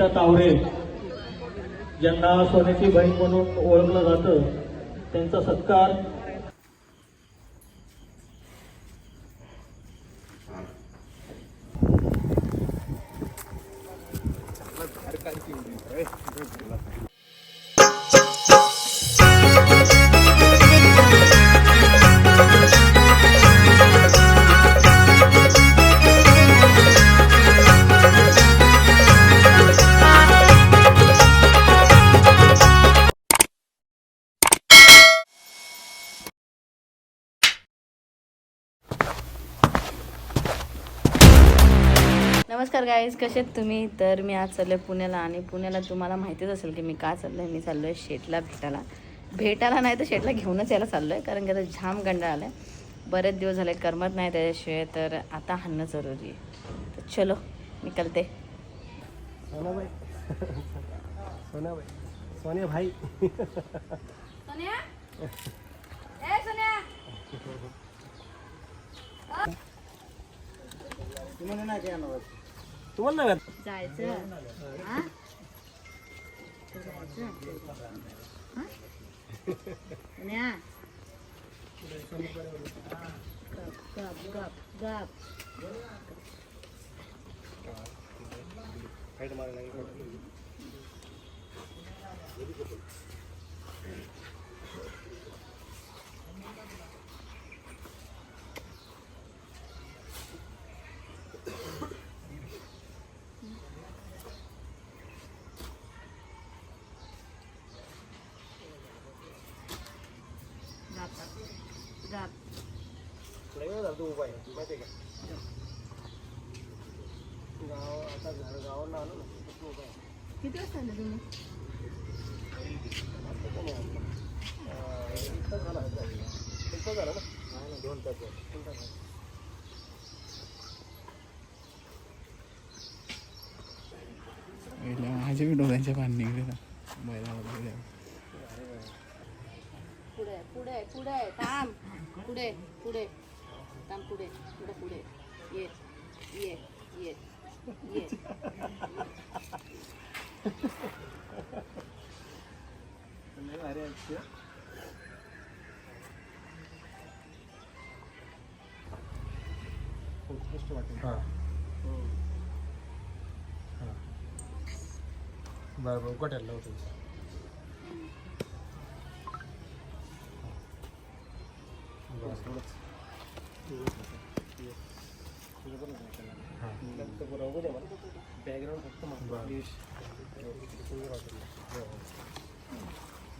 सुनीता तावरे ज्यांना सोन्याची बहीण म्हणून ओळखलं जातं त्यांचा सत्कार. नमस्कार गाईज कसे आहेत तुम्ही? तर मी आज चाललो आहे पुण्याला आणि पुण्याला तुम्हाला माहितीच असेल की मी का चाललो आहे मी चाललो आहे शेटला भेटायला. भेटायला नाही तर शेटला घेऊनच यायला चाललो आहे कारण की आता जाम गंडा आला आहे बरेच दिवस झाले करमत नाही त्याच्याशिवाय तर आता हाणणं जरुरी आहे. तर चलो निकलते सोनिया भाई. तुम्हाला नाही वाटत? जायचं हा? हा? सोन्या? गप, गप, गप, गप. फाईट मारायला लागेल. गप, लय वेळ झाला तू उभा आहे माहिती आहे का गाव आता घर गावाला आलो ना तू उभा आहे किती वाजता आले तुम्ही आता कोणी आलं? अं, एक तास झाला आता. एक तास झाला ना नाही ना दोन तास झाले. दोन तास झाले. माझे मी डोळ्यांच्या पाणी निघले ना बैलाला पुढे पुढे पुढे थांब पुढे पुढे थांब पुढे पुढे पुढे. ये ये ये ये. उत्कृष्ट वाटेल. बरं बरं गोट्याला लावतो बस थोडंच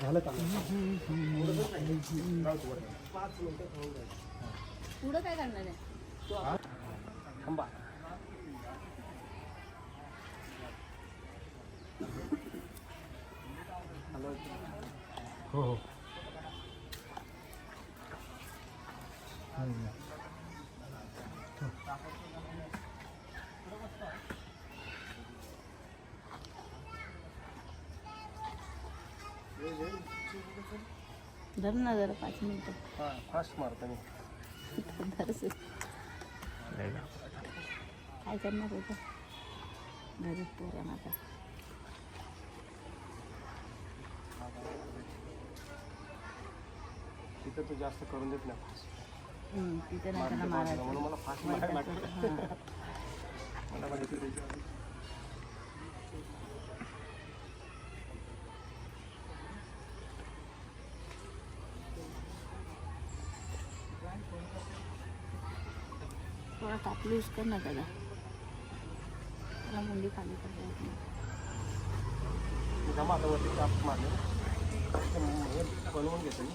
झालं का पुढं काय करणार आहे? थांबा हो हो. धर ना जरा पाच मिनिटं. हा फास्ट मारतो मी धरस काय करणार होतं घरी पोरण आता. तिथं तू जास्त करून देत नाही. तिथे नाही मारायचं. थोडा ताप लूज कर ना त्याला. त्याला मुंडी खाली करता येत नाही. मी जमा आता वरती काप मारले. बनवून घेतो मी.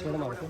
शेड मारतो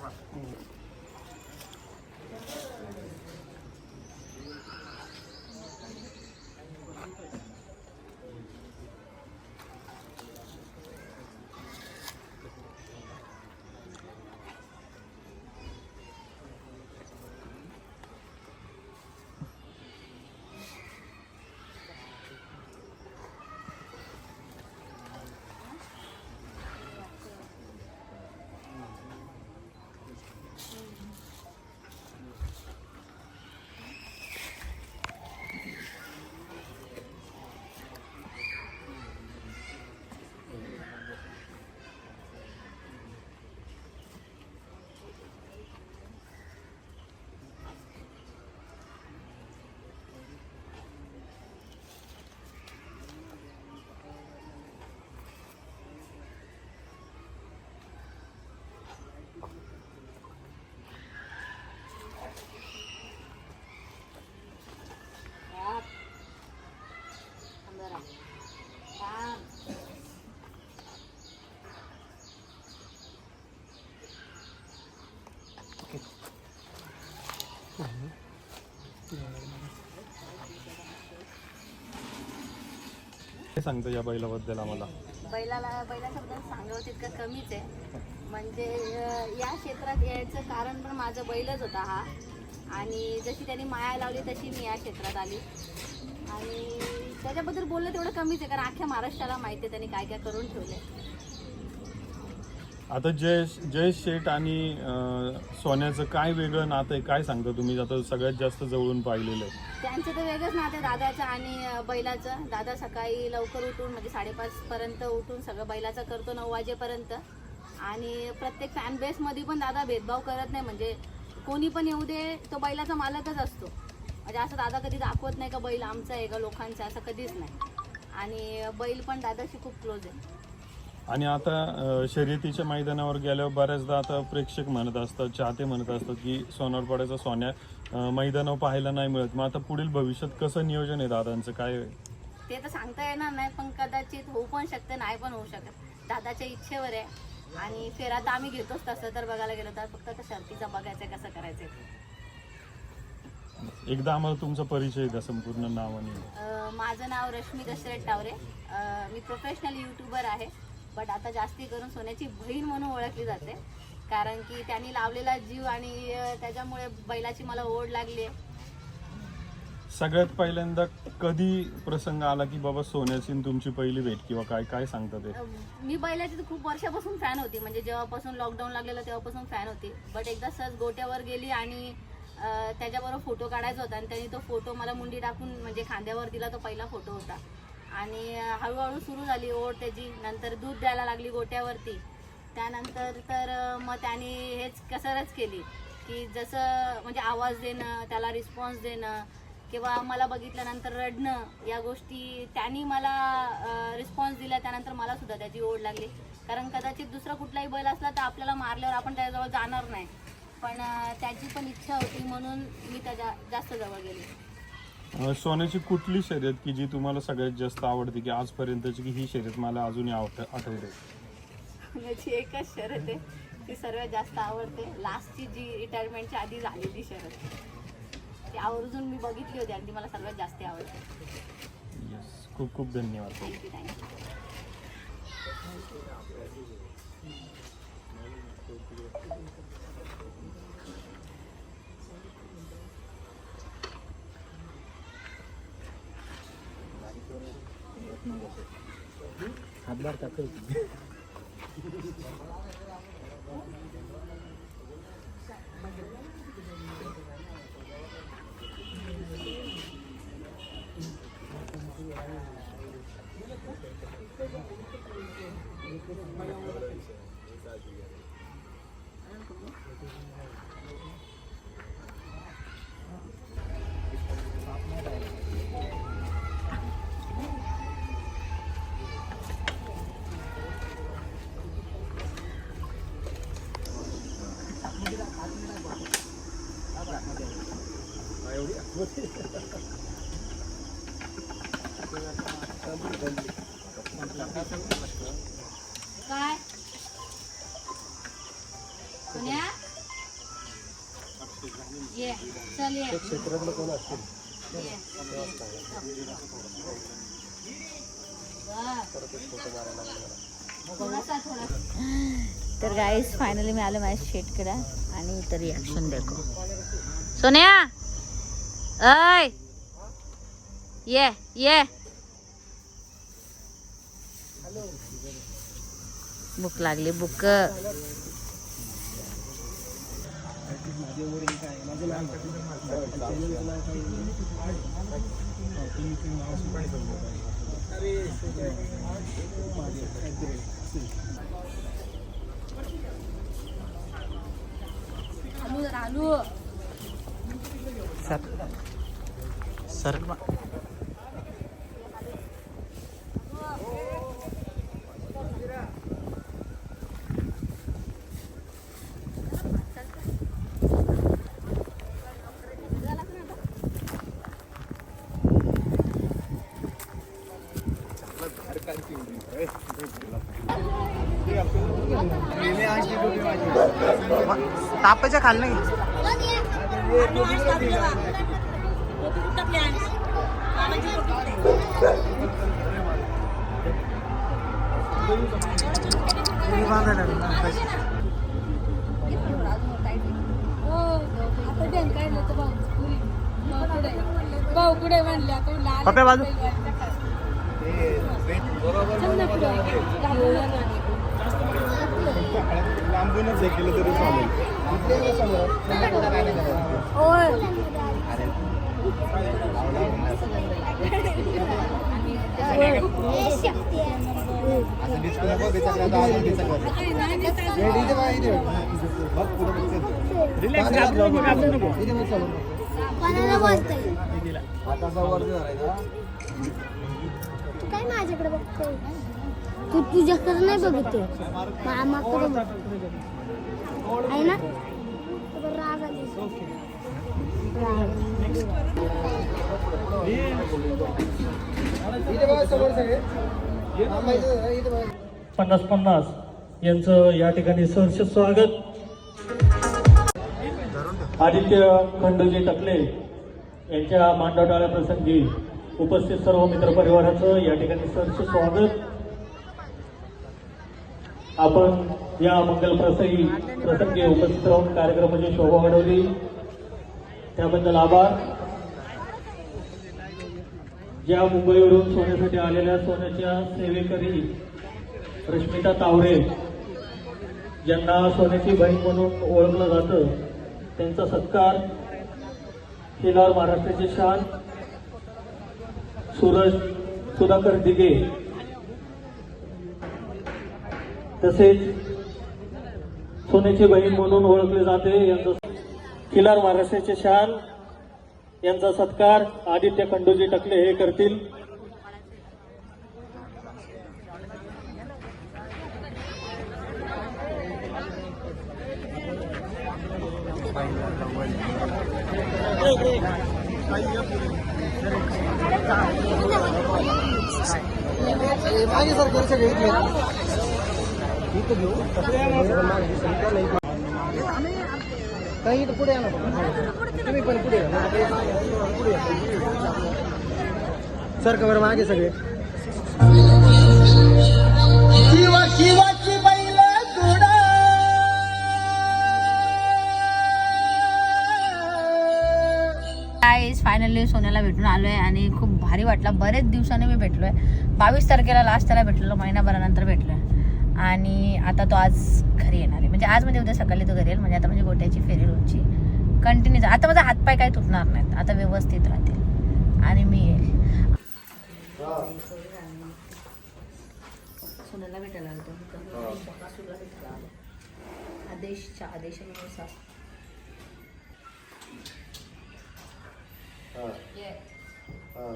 काय सांगतो या बैलाबद्दल आम्हाला? बैलाला बैलाच्याबद्दल सांगावं तितकं कमीच आहे. म्हणजे अं, या क्षेत्रात यायचं कारण पण माझा बैलच होता हा. आणि जशी त्याने माया लावली तशी मी या क्षेत्रात आली. आणि त्याच्याबद्दल बोललं तेवढं कमीच आहे कारण अख्ख्या महाराष्ट्राला माहिती आहे त्यांनी काय काय करून ठेवले आता जयेश जयेश शेठ आणि अं, सोन्याचं काय वेगळं नातं आहे? काय सांगता तुम्ही? आता सगळ्यात जास्त जवळून पाहिलेलं आहे. त्यांचं तर वेगळंच नातं आहे दादाचं आणि अं, बैलाचं. दादा सकाळी लवकर उठून म्हणजे साडेपाच पर्यंत उठून सगळं बैलाचं करतो नऊ वाजेपर्यंत. आणि प्रत्येक फॅन बेसमध्ये पण दादा भेदभाव करत नाही म्हणजे कोणी पण येऊ दे तो बैलाचा मालकच असतो. म्हणजे असं दादा कधी दाखवत नाही का बैल आमचा आहे का लोकांचा असं कधीच नाही. आणि बैल पण दादाशी खूप क्लोज आहे. आणि आता शर्यतीच्या मैदानावर गेल्यावर बऱ्याचदा आता प्रेक्षक म्हणत असतात चाहते म्हणत असतात की सोनारपाड्याचा सोन्या मैदानावर पाहायला नाही मिळत. मग आता पुढील भविष्यात कसं नियोजन आहे दादांचं? काय? ते तर सांगता येणार नाही पण कदाचित होऊ पण शकते नाही पण होऊ शकत. दादाच्या इच्छेवर आहे. आणि फेरा तर आम्ही घेतोच तसं तर बघायला गेलो तर फक्त शर्तीचा बघायचं कसं करायचं. एकदा आम्हाला तुमचा परिचय द्या संपूर्ण नाव आणि माझं नाव रश्मी दशरथ टावरे मी प्रोफेशनल यूट्यूबर आहे. बट आता जास्ती करून सोन्याची बहीण म्हणून ओळखली जाते. कारण की त्यांनी लावलेला जीव आणि त्याच्यामुळे बैलाची मला ओढ लागली आहे. सगळ्यात पहिल्यांदा कधी प्रसंग आला की बाबा सोन्याची तुमची पहिली भेट किंवा काय काय सांगता ते अं, मी बैलाची तर खूप वर्षापासून फॅन होती. म्हणजे जेव्हापासून लॉकडाऊन लागलेलं तेव्हापासून फॅन होती. बट एकदा सहज गोट्यावर गेली आणि अं, त्याच्याबरोबर फोटो काढायचा होता आणि त्यांनी तो फोटो मला मुंडी टाकून म्हणजे खांद्यावर दिला तो पहिला फोटो होता. आणि हळूहळू सुरू झाली ओढ त्याची. नंतर दूध द्यायला लागली गोट्यावरती. त्यानंतर तर मग त्याने हेच कसरच केली की जसं म्हणजे आवाज देणं त्याला रिस्पॉन्स देणं किंवा मला बघितल्यानंतर रडणं या गोष्टी त्यांनी मला रिस्पॉन्स दिला. त्यानंतर मला सुद्धा त्याची ओढ लागली. कारण कदाचित दुसरा कुठलाही बैल असला तर आपल्याला मारल्यावर आपण त्याच्याजवळ जाणार नाही. पण त्याची पण इच्छा होती म्हणून मी त्याच्या जास्त जवळ गेले. सोन्याची कुठली शर्यत की जी तुम्हाला सगळ्यात जास्त आवडते की आजपर्यंतची की ही शर्यत मला अजूनही आवड आठवते? याची एकच शरत आहे ती सर्वात जास्त आवडते. लास्टची जी रिटायरमेंटच्या आधी झालेली शरत ती आवर्जून मी बघितली होती आणि ती मला सर्वात जास्त आवडते. येस खूप खूप धन्यवाद. थँक्यू थँक्यू हातभार टाकल क्षेत्रातलं कोण तर गाईस फायनली मी आलो माझ्या शेटकडं. आणि इतर रिॲक्शन देखो. सोन्या! अय ये ये! बुक लागली बुक आलू सर सर. तापाच्या खाल नाही आले पप्या बाजू. लांबूनच हे केलं तरी चालेल. काय माझ्याकडे तू तुझ्याकडे नाही बघतोय. मामाकडे बघतोय आहे ना राग आली. पन्नास पन्नास यांचं या ठिकाणी सहर्ष स्वागत. आदित्य खंडोजी टकले यांच्या मांडवटाळ्या प्रसंगी उपस्थित सर्व मित्रपरिवाराचं या ठिकाणी सहर्ष स्वागत. आपण या मंगल प्रसंगी प्रसंगी उपस्थित राहून कार्यक्रमाची शोभा वाढवली. त्याबद्दल आभार. ज्या मुंबईवरून सोन्यासाठी आलेल्या सोन्याच्या सेवेकरी रश्मिता तावरे ज्यांना सोन्याची बहीण म्हणून ओळखलं जातं. त्यांचा सत्कार केल्यावर महाराष्ट्राचे शान सूरज सुधाकर दिगे तसेच सोन्याची बहीण म्हणून ओळखले जाते. यांचा किलार महाराष्ट्राचे शान यांचा सत्कार आदित्य खंडोजी टकले हे करतील. मागे सरकार सगळे इथे. इथे घेऊ काही इथं पुढे या ना तुम्ही पण पुढे या. पुढे या. सरका बरं मागे सगळे शिवा शिवाची बैल गाईज फायनली सोन्याला भेटून आलोय आणि खूप भारी वाटला बरेच दिवसाने मी भेटलोय बावीस तारखेला लास्ट त्याला भेटलेलो महिनाभरानंतर भेटलोय आणि आता तो आज घरी येणार आहे. म्हणजे आज म्हणजे उद्या सकाळी तो घरी येईल. म्हणजे आता म्हणजे गोट्याची फेरी रोजची कंटिन्यू आता माझा हातपाय काही तुटणार नाहीत. आता व्यवस्थित राहतील. आणि मी येईल. सोन्याला भेटायला आदेशच्या आदेशानुसार ये हा.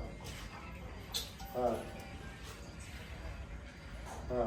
हा. हा.